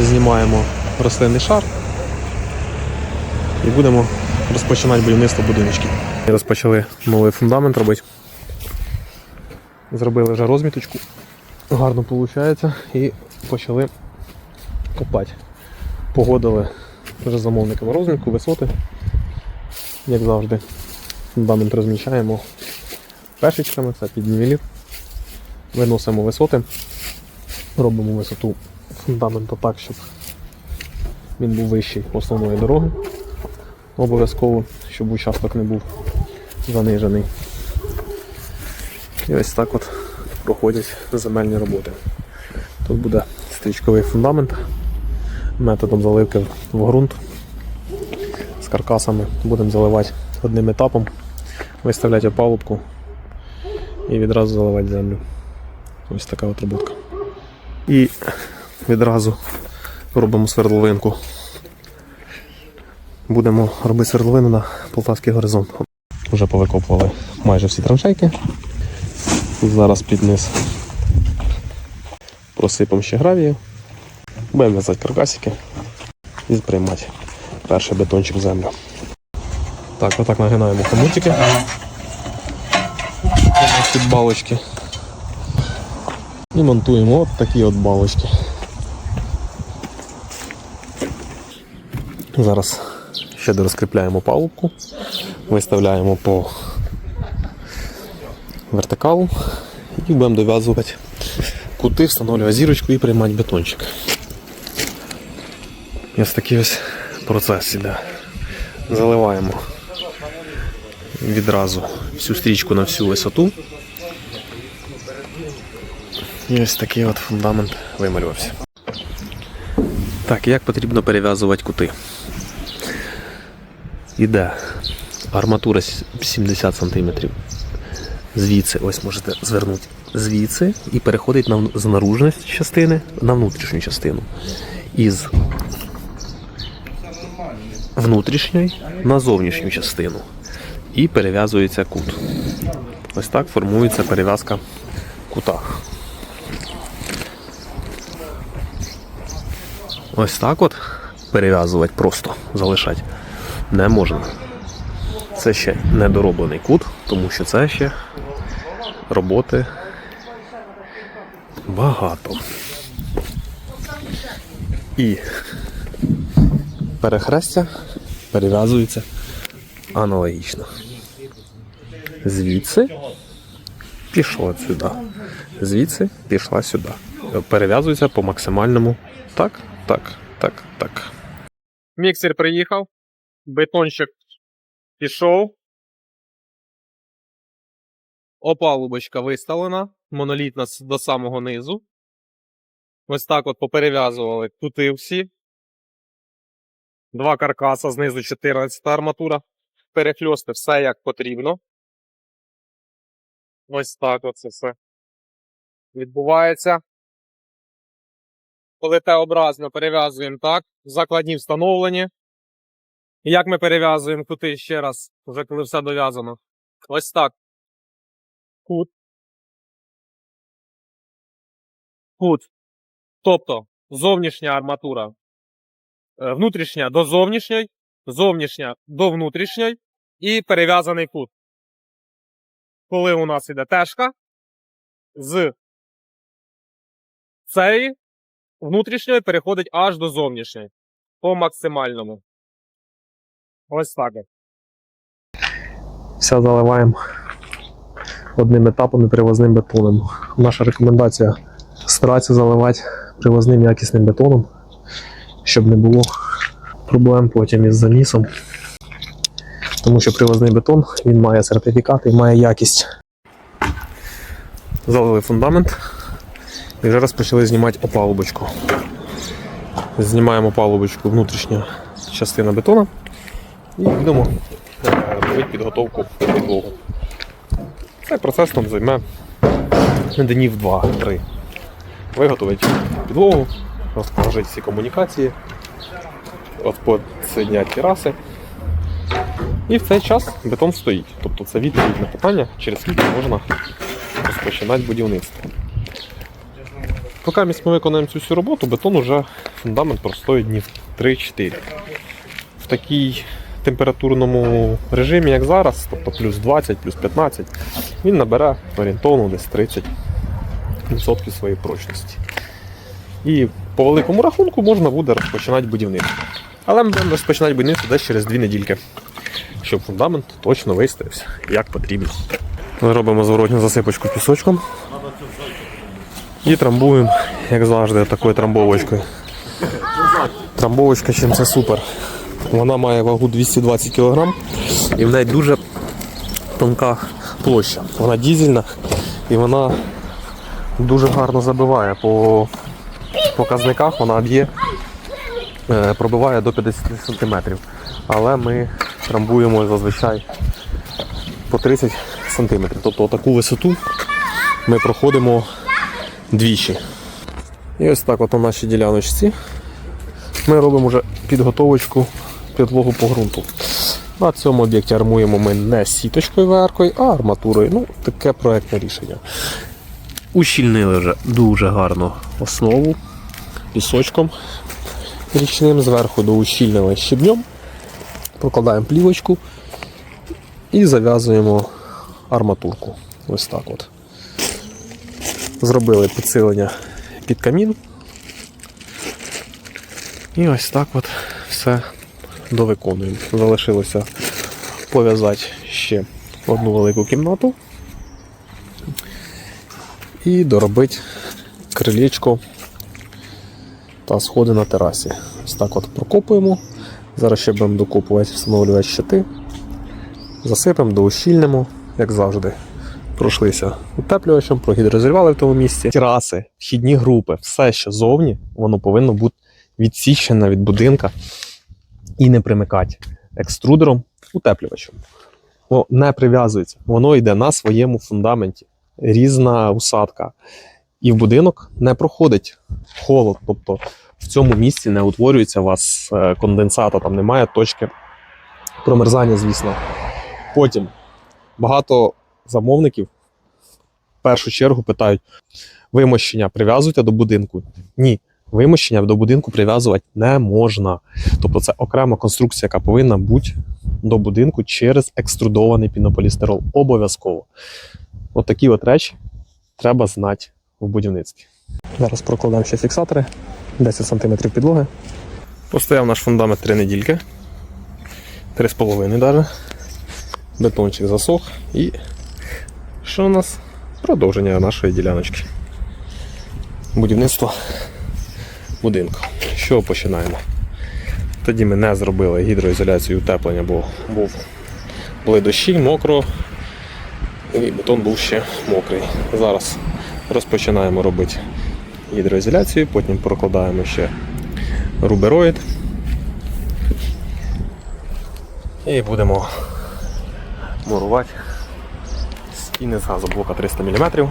знімаємо рослинний шар і будемо розпочинати будівництво будиночків. Розпочали новий фундамент робити. Зробили вже розміточку. Гарно виходить і почали копати. Погодили вже з замовником розмітку, висоти. Як завжди, фундамент розміщаємо пешечками, це під нівелір. Виносимо висоти, робимо висоту фундаменту так, щоб він був вищий основної дороги. Обов'язково, щоб участок не був занижений. І ось так от проходять земельні роботи. Тут буде стрічковий фундамент методом заливки в ґрунт з каркасами. Будемо заливати одним етапом, виставляти опалубку і відразу заливати землю. Ось така от роботка. І відразу робимо свердловинку. Будемо робити свердловину на Полтавський горизонт. Вже повикопували майже всі траншейки. Зараз під низ просипемо ще гравію. Будемо в'язати каркасики і приймати перший бетончик в землю. Так, отак нагинаємо хомутики. Під балочки. І монтуємо от такі от балочки. Зараз ще дорозкріпляємо палубку, виставляємо по вертикалу і будемо дов'язувати кути, встановлювати зірочку і приймати бетончик. Ось такий ось процес іде. Заливаємо відразу всю стрічку на всю висоту. І ось такий от фундамент вималювався. Так, як потрібно перев'язувати кути? Іде арматура 70 см. Звідси, ось можете звернути звідси і переходить на з наружної частини на внутрішню частину. Із внутрішньої на зовнішню частину. І перев'язується кут. Ось так формується перев'язка кута. Ось так от перев'язувати просто, залишати не можна. Це ще недороблений кут, тому що це ще роботи багато. І перехрестя перев'язується аналогічно. Звідси пішло сюди. Звідси пішла сюди. Перев'язується по максимальному. Так, так, так, так. Міксер приїхав, бетончик пішов. Опалубочка виставлена, монолітна до самого низу. Ось так от поперев'язували кути всі. Два каркаса, знизу 14 арматура. Перехльости все як потрібно. Ось так оце все відбувається. Коли Т-образно перев'язуємо так, закладні встановлені. Як ми перев'язуємо кути ще раз, вже коли все дов'язано. Ось так. Кут. Кут. Тобто зовнішня арматура. е, Внутрішня до зовнішньої, зовнішня до внутрішньої і перев'язаний кут. Коли у нас іде тежка з цієї внутрішньої переходить аж до зовнішньої. По максимальному. Ось так. Все заливаємо одним етапом і привозним бетоном. Наша рекомендація старатися заливати привозним якісним бетоном, щоб не було проблем потім із замісом. Тому що привозний бетон він має сертифікат і має якість. Залили фундамент і вже розпочали знімати опалубочку. Знімаємо палубочку внутрішня частина бетона і будемо робити підготовку підлогу. Цей процес нам займе днів 2-3. Виготовити підлогу, розположити всі комунікації, підсоединяти тераси. І в цей час бетон стоїть. Тобто це відповідь на питання, через скільки можна розпочинати будівництво. Поки ми виконаємо цю всю роботу, бетон уже фундамент простоїть днів 3-4. В такій температурному режимі, як зараз, тобто плюс 20, плюс 15, він набере орієнтовно десь 30% своєї прочності. І по великому рахунку можна буде розпочинати будівництво. Але ми будемо розпочинати будівництво десь через 2 недільки, щоб фундамент точно виставився як потрібно. Ми робимо зворотню засипочку пісочком. І трамбуємо, як завжди, такою трамбовочкою. Трамбовочка чим це супер. Вона має вагу 220 кг і в неї дуже тонка площа. Вона дізельна і вона дуже гарно забиває. По показниках вона б'є, е, пробиває до 50 см. Але ми трамбуємо зазвичай по 30 см. Тобто таку висоту ми проходимо двічі. І ось так от на нашій діляночці ми робимо вже підготовочку підлогу по ґрунту. На цьому об'єкті армуємо ми не сіточкою верхою, а арматурою. Ну, таке проектне рішення. Ущільнили вже дуже гарно основу пісочком річним, зверху доущільнили щебнем, прокладаємо плівочку і зав'язуємо арматурку. Ось так от. Зробили підсилення під камін. І ось так от все довиконуємо. Залишилося пов'язати ще одну велику кімнату і доробити крилечко та сходи на терасі. Ось так от прокопуємо. Зараз ще будемо докопувати, встановлювати щити. Засипемо, доущільнимо, як завжди. Пройшлися утеплювачем, прогідрозірвали в тому місці. Тераси, вхідні групи, все, що зовні, воно повинно бути відсічене від будинка і не примикати екструдером утеплювачем. Воно не прив'язується, воно йде на своєму фундаменті. Різна усадка. І в будинок не проходить холод. Тобто в цьому місці не утворюється у вас е, конденсата, там немає точки промерзання, звісно. Потім багато замовників в першу чергу питають: вимощення прив'язуєте до будинку? Ні. Вимощення до будинку прив'язувати не можна. Тобто це окрема конструкція, яка повинна бути до будинку через екструдований пінополістирол. Обов'язково. От такі от речі треба знати в будівництві. Зараз прокладаємо ще фіксатори, 10 см підлоги. Постояв наш фундамент 3 недільки. 3,5 навіть. Бетончик засох і що у нас? Продовження нашої діляночки. Будівництво будинку. Що починаємо? Тоді ми не зробили гідроізоляцію утеплення, бо був, були дощі, мокро, і бетон був ще мокрий. Зараз розпочинаємо робити гідроізоляцію, потім прокладаємо ще рубероїд. І будемо мурувати стіни з газоблока 300 мм.